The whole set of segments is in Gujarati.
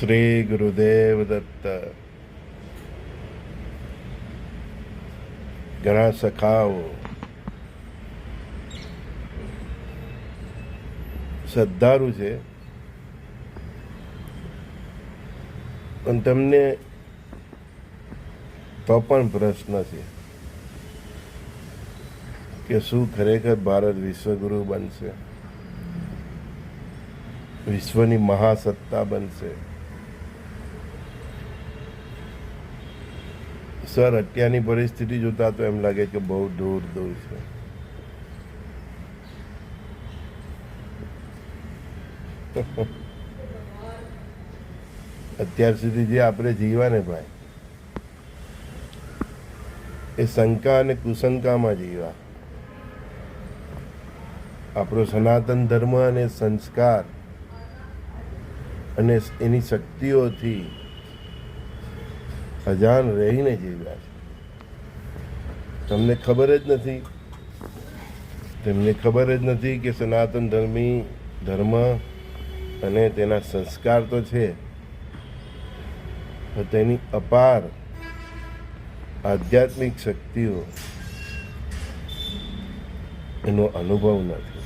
શ્રી ગુરુદેવ દત્ત ઘણા સખાઓ શ્રદ્ધાળુ છે પણ તમને તો પણ પ્રશ્ન છે કે શું ખરેખર ભારત વિશ્વગુરુ બનશે વિશ્વની મહાસત્તા બનશે સર, અત્યારની પરિસ્થિતિ જોતા તો એમ લાગે કે બહુ દૂર દૂર છે. અત્યાર સુધી જે આપણે જીવ્યા ને ભાઈ, એ શંકા અને કુશંકામાં જીવ્યા. આપણો સનાતન ધર્મ અને સંસ્કાર અને એની શક્તિઓથી અજાણ રહીને જીવ્યા છે. તમને ખબર જ નથી. તેમને ખબર જ નથી કે સનાતન ધર્મી ધર્મ અને તેના સંસ્કાર તો છે તેની અપાર આધ્યાત્મિક શક્તિઓ એનો અનુભવ નથી.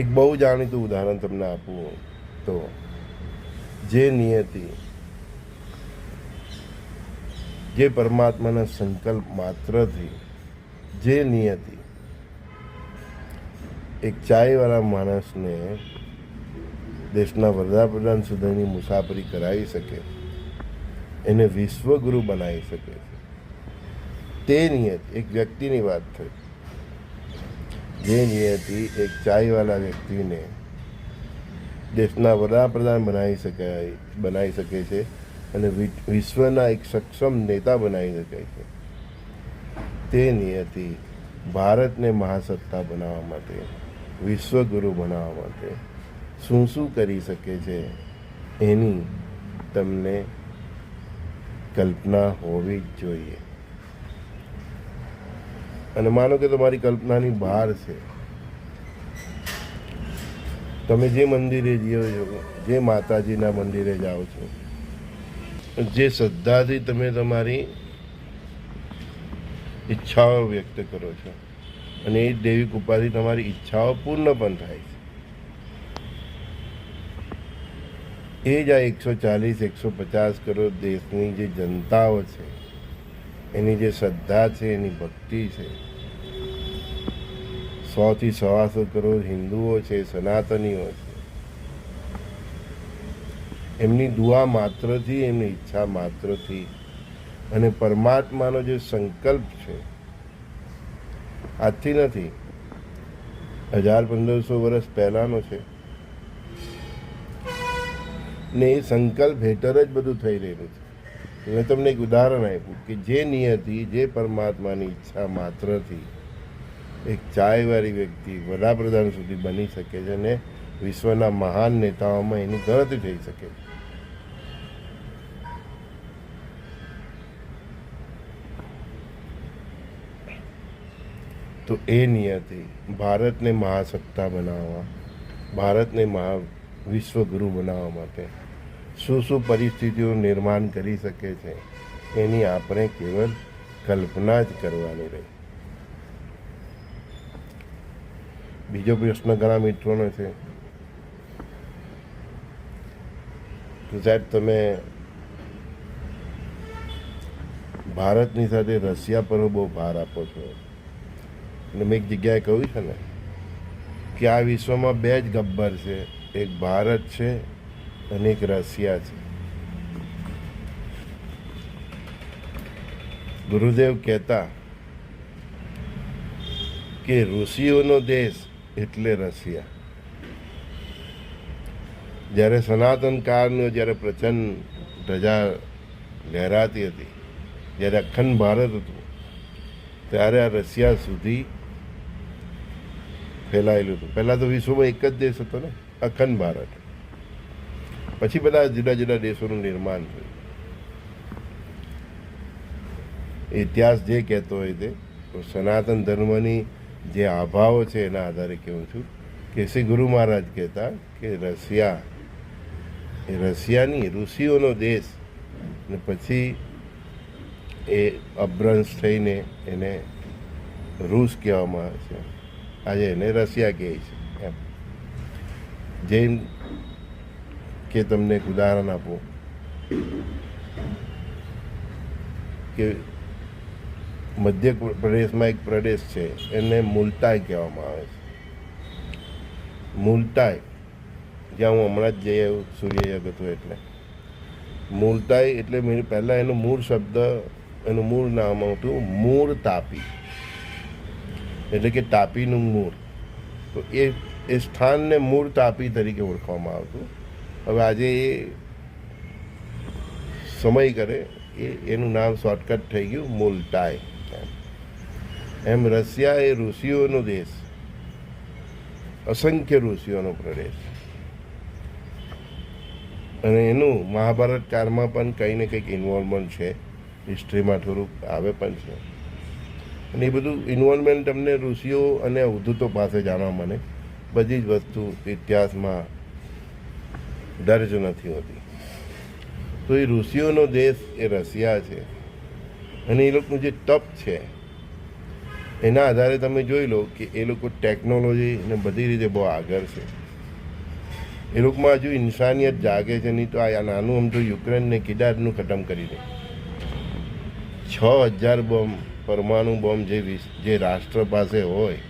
એક બહુ જાણીતું ઉદાહરણ તમને આપવું તો, જે નિયતિ જે પરમાત્માના સંકલ્પ માત્રથી, જે નિયતિ, એક ચાયવાળા માણસને દેશના વડાપ્રધાન સુધીની મુસાફરી કરાવી શકે, એને વિશ્વગુરુ બનાવી શકે છે. તે નિયત, એક વ્યક્તિની વાત થઈ. જે નિયતિ એક ચાયવાળા વ્યક્તિને દેશના વડાપ્રધાન બનાવી શકાય, બનાવી શકે છે. અને વિશ્વના એક સક્ષમ નેતા બનાવી શકે છે. તે નિયતિ ભારતને મહાસત્તા બનાવવા માટે, વિશ્વગુરુ બનાવવા માટે શું શું કરી શકે છે એની તમને કલ્પના હોવી જ જોઈએ. અને માનો કે તમારી કલ્પનાની બહાર છે. તમે જે મંદિરે જીવો છો, જે માતાજીના મંદિરે જાઓ છો જે શ્રદ્ધાથી તમે તમારી ઈચ્છાઓ વ્યક્ત કરો છો અને એ દેવી કૃપાથી તમારી ઈચ્છાઓ પૂર્ણ પણ થાય છે. એ જ આ એકસો ચાલીસ, એકસો પચાસ કરોડ દેશની જે જનતાઓ છે, એની જે શ્રદ્ધા છે, એની ભક્તિ છે સોથી સવાસો કરોડ હિન્દુઓ છે, સનાતનીઓ છે એમની દુઆ માત્રથી, એમની ઈચ્છા માત્રથી. અને પરમાત્માનો જે સંકલ્પ છે, આજથી નથી, હજાર પંદરસો વર્ષ પહેલાંનો છે. ને એ સંકલ્પ હેઠળ જ બધું થઈ રહેલું છે. મેં તમને એક ઉદાહરણ આપ્યું કે જે નિયતિ, જે પરમાત્માની ઈચ્છા માત્રથી એક ચાયવાળી વ્યક્તિ વડાપ્રધાન સુધી બની શકે છે અને વિશ્વના મહાન નેતાઓમાં એની ગણતરી થઈ શકે છે. તો એ નિયતિ, ભારતને મહાસત્તા બનાવવા, ભારતને મહા વિશ્વગુરુ બનાવવા માટે શું શું પરિસ્થિતિઓ નિર્માણ કરી શકે છે, એની આપણે કેવલ કલ્પના જ કરવાની રહી. બીજો પ્રશ્ન ઘણા મિત્રોનો છે. તો સાહેબ તમે ભારતની સાથે રશિયા પર બહુ ભાર આપો છો. અને મેં એક જગ્યાએ કહ્યું છે ને કે આ વિશ્વમાં બે જ ગબ્બર છે. એક ભારત છે અને એક રશિયા છે. ગુરુદેવ કહેતા કે ઋષિઓનો દેશ એટલે રશિયા. જ્યારે સનાતન કાળનો જ્યારે પ્રચંડ ધજા લહેરાતી હતી, જ્યારે અખંડ ભારત હતું, ત્યારે આ રશિયા સુધી ફેલાયેલું હતું. પહેલાં તો વિશ્વમાં એક જ દેશ હતો ને, અખંડ ભારત. પછી બધા જુદા જુદા દેશોનું નિર્માણ થયું. ઇતિહાસ જે કહેતો હોય તે સનાતન ધર્મની જે આભાઓ છે એના આધારે કહું છું કે શ્રી ગુરુ મહારાજ કહેતા કે રશિયા, એ રશિયાની ઋષિઓનો દેશ ને પછી એ અભ્રંશ થઈને એને રૂસ કહેવામાં આવે છે. આજે એને રશિયા કહે છે, એમ. જૈન કે તમને એક ઉદાહરણ આપું કે મધ્ય પ્રદેશમાં એક પ્રદેશ છે, એને મુલતાઈ કહેવામાં આવે છે. મુલતાઈ, જ્યાં હું હમણાં જ જઈ આવ્યો સૂર્યયગ હતું એટલે. મુલતાઈ એટલે પહેલાં એનું મૂળ શબ્દ, એનું મૂળ નામ હતું મૂળ તાપી. એટલે કે તાપીનું મૂળ. તો એ એ સ્થાનને મૂળ તાપી તરીકે ઓળખવામાં આવતું. હવે આજે એ સમય કરે, એ, એનું નામ શોર્ટકટ થઈ ગયું એમ. એમ રશિયા એ ઋષિઓનો દેશ, અસંખ્ય ઋષિઓનો પ્રદેશ. અને એનું મહાભારત કાળમાં પણ કંઈ ને કંઈક ઇન્વોલ્વમેન્ટ છે. હિસ્ટ્રીમાં થોડુંક આવે પણ છે. અને એ બધું ઇન્વોલ્વમેન્ટ તમને ઋષિઓ અને અવધૂતો પાસે જાણવા મને બધી જ વસ્તુ ઇતિહાસમાં દર્જ નથી હોતી. તો એ ઋષિઓનો દેશ એ રશિયા છે. અને એ લોકોનું જે તપ છે, એના આધારે તમે જોઈ લો કે એ લોકો ટેકનોલોજી ને બધી રીતે બહુ આગળ છે. એ લોકોમાં હજુ ઇન્સાનિયત જાગે છે નહીં તો આ નાનું આમ તો યુક્રેનને કિદારનું ખતમ કરી દે. છ હજાર બોમ્બ પરમાણુ બોમ્બ જે જે રાષ્ટ્ર પાસે હોય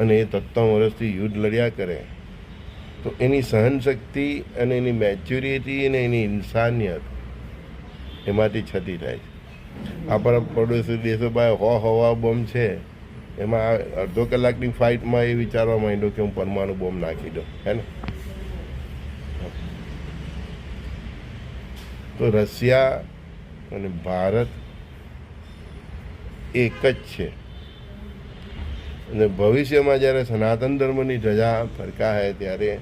અને એ તત્તમ વર્ષથી યુદ્ધ લડ્યા કરે, તો એની સહનશક્તિ અને એની મેચ્યુરિટી અને એની ઇન્સાનિયત એમાંથી છતી થાય છે. આપણા પડોશી દેશો પાસે હો હવા બોમ્બ છે, એમાં અડધો કલાકની ફાઇટમાં એ વિચારવા માંડ્યો કે હું પરમાણુ બોમ્બ નાખી દઉં, હે ને? તો રશિયા અને ભારત એક જ છે. અને ભવિષ્યમાં જ્યારે સનાતન ધર્મની ધજા ફરકાય ત્યારે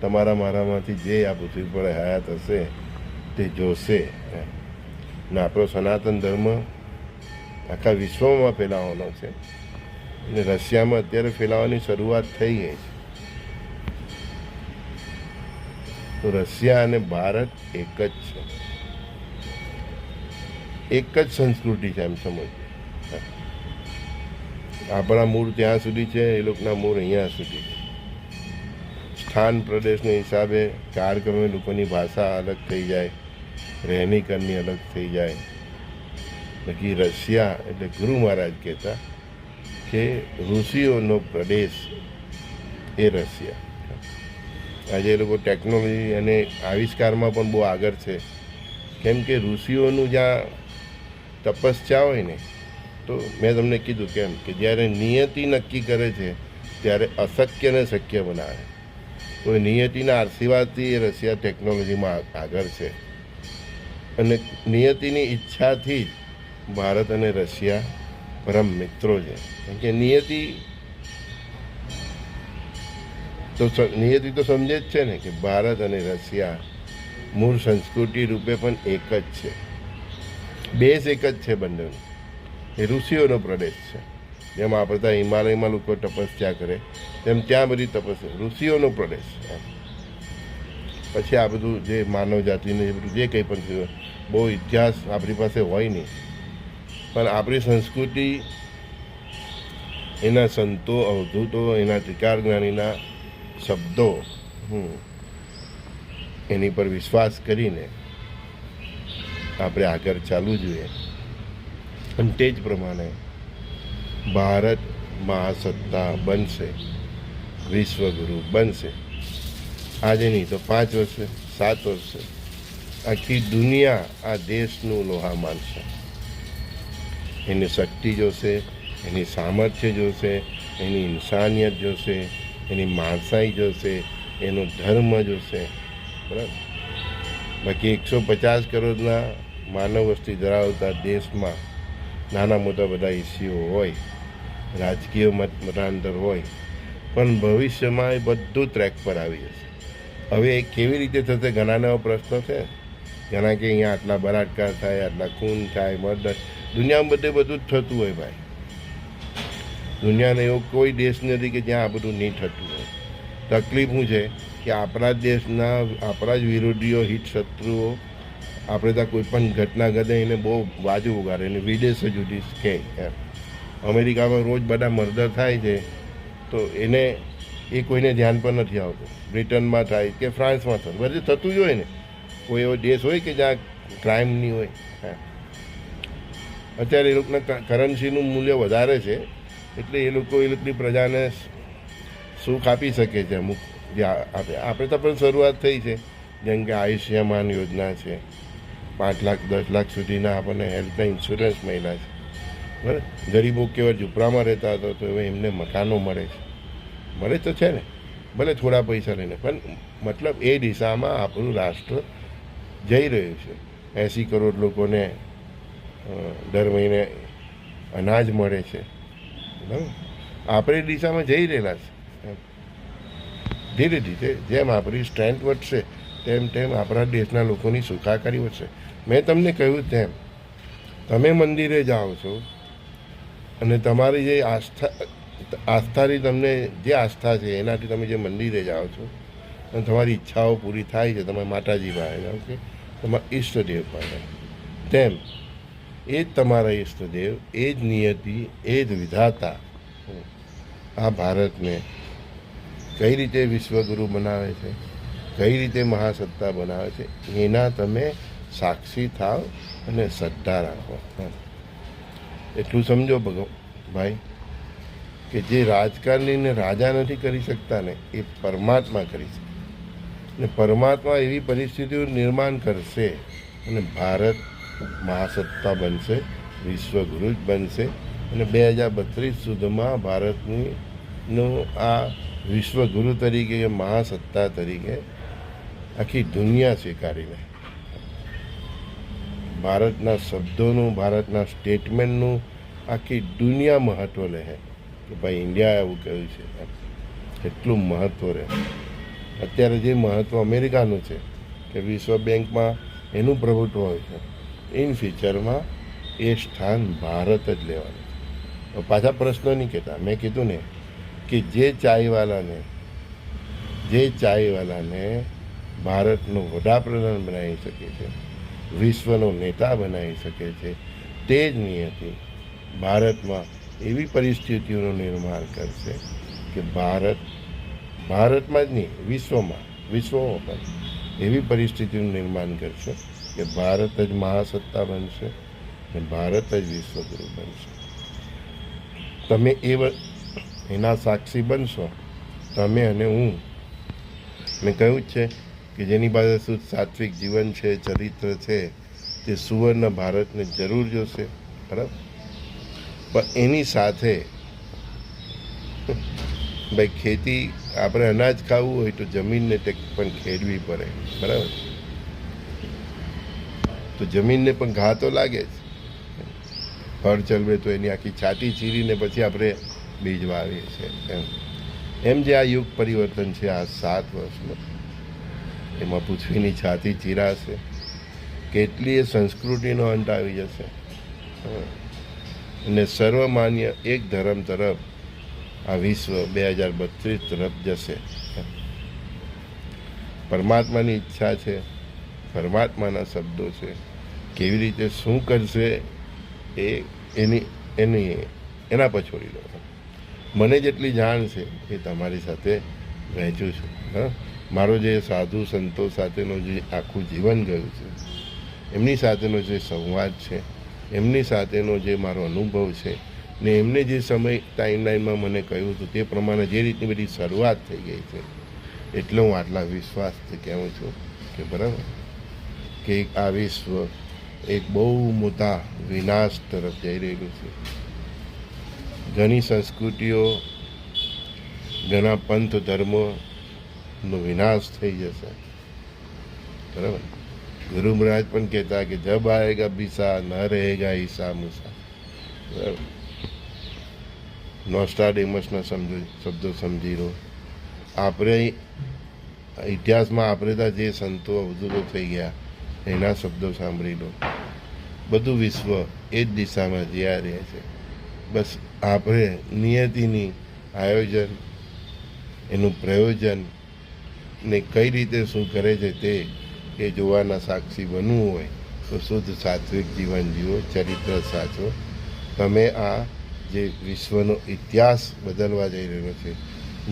તમારા મારામાંથી જે આ પૃથ્વી પર હયાત હશે તે જોશે. અને આપણો સનાતન ધર્મ આખા વિશ્વમાં ફેલાવાનો છે. અને રશિયામાં અત્યારે ફેલાવાની શરૂઆત થઈ ગઈ છે. તો રશિયા અને ભારત એક જ છે. એક જ સંસ્કૃતિ છે એમ સમજ આપણા મૂળ ત્યાં સુધી છે, એ લોકોના મૂળ અહીંયા સુધી છે. સ્થાન પ્રદેશને હિસાબે કાળક્રમે લોકોની ભાષા અલગ થઈ જાય રહેણીકરની અલગ થઈ જાય. બાકી રશિયા એટલે ગુરુ મહારાજ કહેતા કે ઋષિઓનો પ્રદેશ એ રશિયા. આજે એ લોકો ટેકનોલોજી અને આવિષ્કારમાં પણ બહુ આગળ છે. કેમ કે ઋષિઓનું જ્યાં તપસ્યા હોય ને તો મેં તમને કીધું કેમ કે જ્યારે નિયતિ નક્કી કરે છે, ત્યારે અશક્યને શક્ય બનાવે. તો નિયતિના આશીર્વાદથી એ રશિયા ટેકનોલોજીમાં આગળ છે. અને નિયતિની ઈચ્છાથી જ ભારત અને રશિયા પરમ મિત્રો છે. કેમ કે નિયતિ તો નિયતિ તો સમજે જ છે ને કે ભારત અને રશિયા મૂળ સંસ્કૃતિ રૂપે પણ એક જ છે. બેઝ એક જ છે બંનેનું. એ ઋષિઓનો પ્રદેશ છે. જેમ આપણે ત્યાં હિમાલયમાં લોકો તપસ્યા કરે, તેમ ત્યાં બધી તપસ્યા ઋષિઓનો પ્રદેશ. પછી આ બધું જે માનવ જાતિને બધું જે કંઈ પણ થયું બહુ ઇતિહાસ આપણી પાસે હોય નહીં. પણ આપણી સંસ્કૃતિ એના સંતો, અવધૂતો, એના ત્રિકાર જ્ઞાનીના શબ્દો એની પર વિશ્વાસ કરીને આપણે આગળ ચાલવું જોઈએ. અને તે જ પ્રમાણે ભારત મહાસત્તા બનશે, વિશ્વગુરુ બનશે. આજે નહીં તો પાંચ વર્ષે, સાત વર્ષે આખી દુનિયા આ દેશનું લોહા માનશે. એની શક્તિ જોશે, એની સામર્થ્ય જોશે, એની ઇન્સાનિયત જોશે, એની માણસાઈ જોશે, એનો ધર્મ જોશે. બરાબર? બાકી એકસો પચાસ કરોડના માનવ વસ્તી ધરાવતા દેશમાં નાના મોટા બધા ઇસ્યુઓ હોય, રાજકીય મત મતાંતર હોય, પણ ભવિષ્યમાં એ બધું ટ્રેક પર આવી જશે. હવે એ કેવી રીતે થશે ઘણાને એવો પ્રશ્ન છે. ઘણા કે અહીંયા આટલા બળાત્કાર થાય, આટલા ખૂન થાય, મર્ડર, દુનિયામાં બધે બધું જ થતું હોય ભાઈ. દુનિયાને એવો કોઈ દેશ નથી કે જ્યાં આ બધું નહીં થતું હોય. તકલીફ શું છે કે આપણા દેશના, આપણા જ વિરોધીઓ હિત શત્રુઓ આપણે ત્યાં કોઈ પણ ઘટના ઘટે એને બહુ બાજુ ઉગાડે એને વિદેશ જુદી કે અમેરિકામાં રોજ બધા મર્ડર થાય છે, તો એને એ કોઈને ધ્યાન પર નથી આવતું. બ્રિટનમાં થાય કે ફ્રાન્સમાં થાય, બધે થતું જ હોય ને. કોઈ એવો દેશ હોય કે જ્યાં ક્રાઇમ નહીં હોય. અત્યારે એ લોકોના કરન્સીનું મૂલ્ય વધારે છે, એટલે એ લોકો એ લોકોની પ્રજાને સુખ આપી શકે છે અમુક. જે આ- આપણે આપણે તો પણ શરૂઆત થઈ છે, જેમ કે આયુષ્યમાન યોજના છે. પાંચ લાખ, દસ લાખ સુધીના આપણને હેલ્થના ઇન્સ્યોરન્સ મળ્યા છે. બરાબર? ગરીબો કેવા ઝૂંપડામાં રહેતા હતા તો હવે એમને મકાનો મળે છે. મળે તો છે ને. ભલે થોડા પૈસા લઈને, પણ મતલબ એ દિશામાં આપણું રાષ્ટ્ર જઈ રહ્યું છે. એંસી કરોડ લોકોને દર મહિને અનાજ મળે છે. બરાબર? આપણે દિશામાં જઈ રહેલા છે. ધીરે ધીરે જેમ આપણી સ્ટ્રેન્થ વધશે તેમ તેમ આપણા દેશના લોકોની સુખાકારી વધશે. મેં તમને કહ્યું તેમ, તમે મંદિરે જાઓ છો અને તમારી જે આસ્થા, આસ્થાની તમને જે આસ્થા છે, એનાથી તમે જે મંદિરે જાઓ છો, અને તમારી ઈચ્છાઓ પૂરી થાય છે તમે માતાજી પાસે જાઓ કે તમારા ઈષ્ટદેવ પાસે. તેમ, એ જ તમારા ઈષ્ટદેવ, એ જ નિયતિ, એ જ વિધાતા. આ ભારતને કઈ રીતે વિશ્વગુરુ બનાવે છે? કઈ રીતે મહાસત્તા બનાવે છે, એના તમે સાક્ષી થાવ અને શ્રદ્ધા રાખો. એટલું સમજો ભગવ, ભાઈ, કે જે રાજકારણીને રાજા નથી કરી શકતા ને, એ પરમાત્મા કરી શકે. ને પરમાત્મા એવી પરિસ્થિતિઓ નિર્માણ કરશે અને ભારત મહાસત્તા બનશે, વિશ્વગુરુ જ બનશે અને બે હજાર બત્રીસ સુધીમાં ભારતની નું આ વિશ્વગુરુ તરીકે મહાસત્તા તરીકે આખી દુનિયા સ્વીકારી લે ભારતના શબ્દોનું, ભારતના સ્ટેટમેન્ટનું આખી દુનિયા મહત્ત્વ લે છે કે ભાઈ ઇન્ડિયા એવું કહ્યું છે. કેટલું મહત્ત્વ રહે અત્યારે જે મહત્ત્વ અમેરિકાનું છે, કે વિશ્વ બેંકમાં એનું પ્રભુત્વ હોય છે, ઇન ફ્યુચરમાં એ સ્થાન ભારત જ લેવાનું પાછા પ્રશ્નો નહીં કહેતા. મેં કીધું ને કે જે ચાયવાલાને જે ચાયવાલાને ભારતનો વડાપ્રધાન બનાવી શકે છે, વિશ્વનો નેતા બનાવી શકે છે, તે જ નિયતિ ભારતમાં એવી પરિસ્થિતિઓનું નિર્માણ કરશે કે ભારત, ભારતમાં જ નહીં, વિશ્વમાં વિશ્વમાં પણ એવી પરિસ્થિતિનું નિર્માણ કરશે કે ભારત જ મહાસત્તા બનશે અને ભારત જ વિશ્વગુરુ બનશે. તમે એ એના સાક્ષી બનશો, તમે અને હું. મેં કહ્યું છે કે જેની પાસે શું સાત્વિક જીવન છે, ચરિત્ર છે, તે સુવર્ણ ભારતને જરૂર જોશે. બરાબર? પણ એની સાથે ભાઈ ખેતી, આપણે અનાજ ખાવું હોય તો જમીનને પણ ખેડવી પડે. બરાબર? તો જમીનને પણ ઘા તો લાગે જ ફળ ચલવે તો એની આખી છાતી ચીરીને પછી આપણે બીજ વાવીએ છીએ. એમ. એમ જે આ યુગ પરિવર્તન છે, આ સાત વર્ષનું એમાં પૃથ્વીની છાતી ચીરાશે કેટલીય સંસ્કૃતિનો અંત આવી જશે. અને સર્વમાન્ય એક ધર્મ તરફ આ વિશ્વ બે હજાર બત્રીસ તરફ જશે. પરમાત્માની ઈચ્છા છે, પરમાત્માના શબ્દો છે. કેવી રીતે શું કરશે એ એની એની, એના પર છોડી દો. મને જેટલી જાણ છે એ તમારી સાથે વહેંચું છું. હા? મારો જે સાધુ સંતો સાથેનો જે આખું જીવન ગયું છે, એમની સાથેનો જે સંવાદ છે, એમની સાથેનો જે મારો અનુભવ છે ને એમને જે સમય ટાઈમલાઈનમાં મને કહ્યું હતું તે પ્રમાણે જે રીતની બધી શરૂઆત થઈ ગઈ છે, એટલે હું આટલા વિશ્વાસથી કહેવું છું કે બરાબર, કે આ વિશ્વ એક બહુ મોટા વિનાશ તરફ જઈ રહેલું છે. ઘણી સંસ્કૃતિઓ, ઘણા પંથ ધર્મોનો વિનાશ થઈ જશે. બરાબર? ગુરુ મહારાજ પણ કહેતા કે જબ આએગા બીસા ન રહેગા ઈસા મુસા. બરાબર? નોસ્ટાડેમસના સમજો, શબ્દો સમજી લો. આપણે ઇતિહાસમાં આપણે ત્યાં જે સંતો અવધૂતો થઈ ગયા, એના શબ્દો સાંભળી લો. બધું વિશ્વ એ જ દિશામાં જ્યાં રહે છે. બસ આપણે નિયતિની આયોજન, એનું પ્રયોજન ને કઈ રીતે શું કરે છે તે એ જોવાના સાક્ષી બનવું હોય તો શુદ્ધ સાત્વિક જીવન જીવો, ચરિત્ર સાચો તમે આ જે વિશ્વનો ઇતિહાસ બદલવા જઈ રહ્યો છે,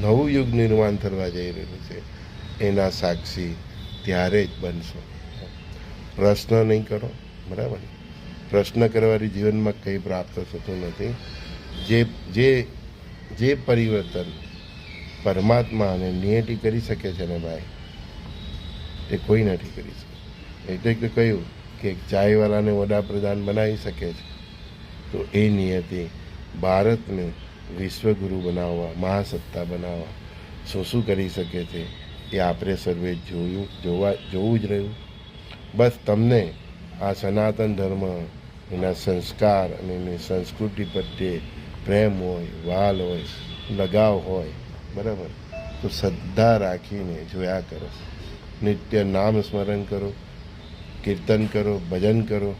નવું યુગ નિર્માણ થવા જઈ રહ્યું છે, એના સાક્ષી ત્યારે જ બનશો. પ્રશ્ન નહીં કરો, બરાબર પ્રશ્ન કરવાથી જીવનમાં કંઈ પ્રાપ્ત થતું નથી. જે જે જે પરિવર્તન પરમાત્મા અને નિયતિ કરી શકે છે ને ભાઈ? એ કોઈ નથી કરી શકે. એટલે કે કહ્યું કે એક ચાયવાલાને વડાપ્રધાન બનાવી શકે છે. તો એ નિયતિ ભારતને વિશ્વગુરુ બનાવવા, મહાસત્તા બનાવવા. શું શું કરી શકે છે? એ આપણે સર્વે જોયું, જોવા, જોવું જ રહ્યું. બસ તમને આ સનાતન ધર્મ, એના સંસ્કાર અને એની સંસ્કૃતિ પ્રત્યે પ્રેમ હોય, વાલ હોય, લગાવ હોય બરાબર? તો શ્રદ્ધા રાખીને જોયા કરો. નિત્ય નામ સ્મરણ કરો, કીર્તન કરો, ભજન કરો,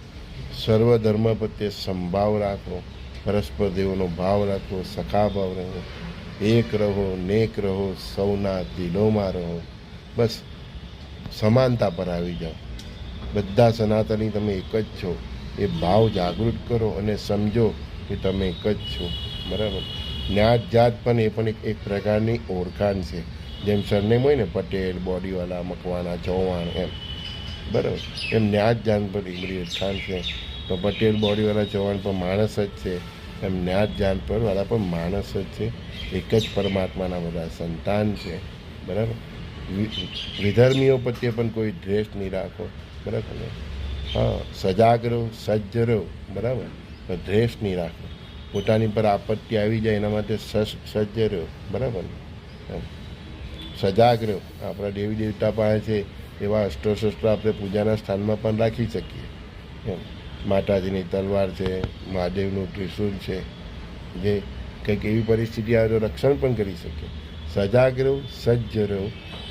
સર્વ ધર્મ પ્રત્યે સંભાવ રાખો, પરસ્પર દેવોનો ભાવ રાખો, સખા ભાવ રહો એક રહો, નેક રહો, સૌના દિલોમાં રહો. બસ, સમાનતા પર આવી જાઓ. બધા સનાતની તમે એક જ છો. એ ભાવ જાગૃત કરો અને સમજો કે તમે એક જ છો. બરાબર? જ્ઞાત જાત પણ એ પણ એક પ્રકારની ઓળખાણ છે. જેમ સરનેમ હોય ને, પટેલ, બોડીવાલા, મકવાણા ચૌહાણ એમ. બરાબર. એમ જ્ઞાત જાન પર બધી ઓળખાણ છે. તો પટેલ, બોડીવાલા ચૌહાણ પણ માણસ જ છે. એમ જ્ઞાત જાન પર વાળા પણ માણસ જ છે. એક જ પરમાત્માના બધા સંતાન છે. બરાબર. વિધર્મીઓ પ્રત્યે પણ કોઈ દ્વેષ નહીં રાખો. બરાબર ને? હા, સજાગ રહો, સજ્જ રહો. બરાબર. તો દ્વેષ નહીં રાખો. પોતાની પર આપત્તિ આવી જાય એના માટે સજ્જ રહ્યો. બરાબર? સજાગ રહ્યો. આપણા દેવી દેવતા પાસે છે એવા અસ્ત્રોશસ્ત્રો આપણે પૂજાના સ્થાનમાં પણ રાખી શકીએ. એમ. માતાજીની તલવાર છે, મહાદેવનું ત્રિશૂળ છે, જે કંઈક એવી પરિસ્થિતિ આવે તો રક્ષણ પણ કરી શકીએ સજાગ રહો સજ્જ રહો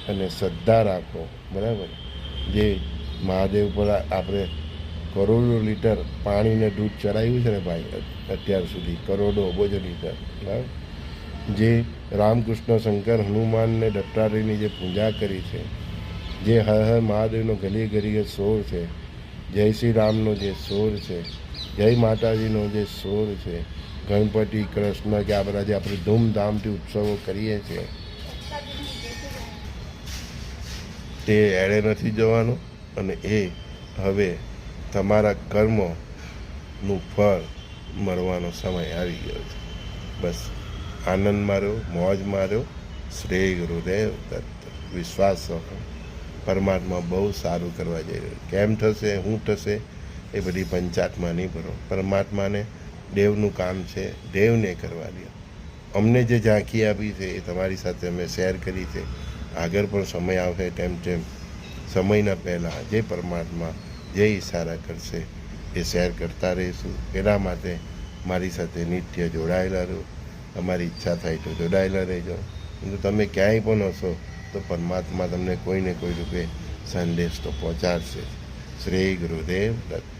અને શ્રદ્ધા રાખો. બરાબર? જે મહાદેવ પર આપણે કરોડો લીટર પાણીને દૂધ ચડાવ્યું છે ને ભાઈ, અત્યાર સુધી કરોડો અબોજ લીટર જે રામકૃષ્ણ શંકર હનુમાનને દત્તાત્રેયની જે પૂજા કરી છે, જે હર હર મહાદેવનો ગલી ગલીએ સોર છે, જય શ્રી રામનો જે સોર છે, જય માતાજીનો જે સોર છે, ગણપતિ કૃષ્ણ કે આ બધા જે આપણે ધૂમધામથી ઉત્સવો કરીએ છીએ, તે એળે નથી જવાનું અને એ હવે તમારા કર્મોનું ફળ મળવાનો સમય આવી ગયો છે. બસ આનંદ માર્યો, મોજ માર્યો, શ્રેય ગુરુદેવ દત્ત, વિશ્વાસ રાખો પરમાત્મા બહુ સારું કરવા જઈ રહ્યો. કેમ થશે શું થશે, એ બધી પંચાયતમાં નહીં ભરો. પરમાત્માને દેવનું કામ છે, દેવને કરવા દો. અમને જે ઝાંખી આપી છે, એ તમારી સાથે અમે શેર કરી છે. આગળ પણ સમય આવશે, તેમ તેમ. સમયના પહેલાં જે પરમાત્મા જે ઈશારા કરશે. એ શેર કરતા રહીશું. એના માટે મારી સાથે નિત્ય જોડાયેલા રહો. તમારી ઈચ્છા થાય તો જોડાયેલા રહેજો. જો તમે ક્યાંય પણ હશો, તો પરમાત્મા તમને કોઈને કોઈ રૂપે સંદેશ તો પહોંચાડશે. શ્રી ગુરુદેવ દત્ત.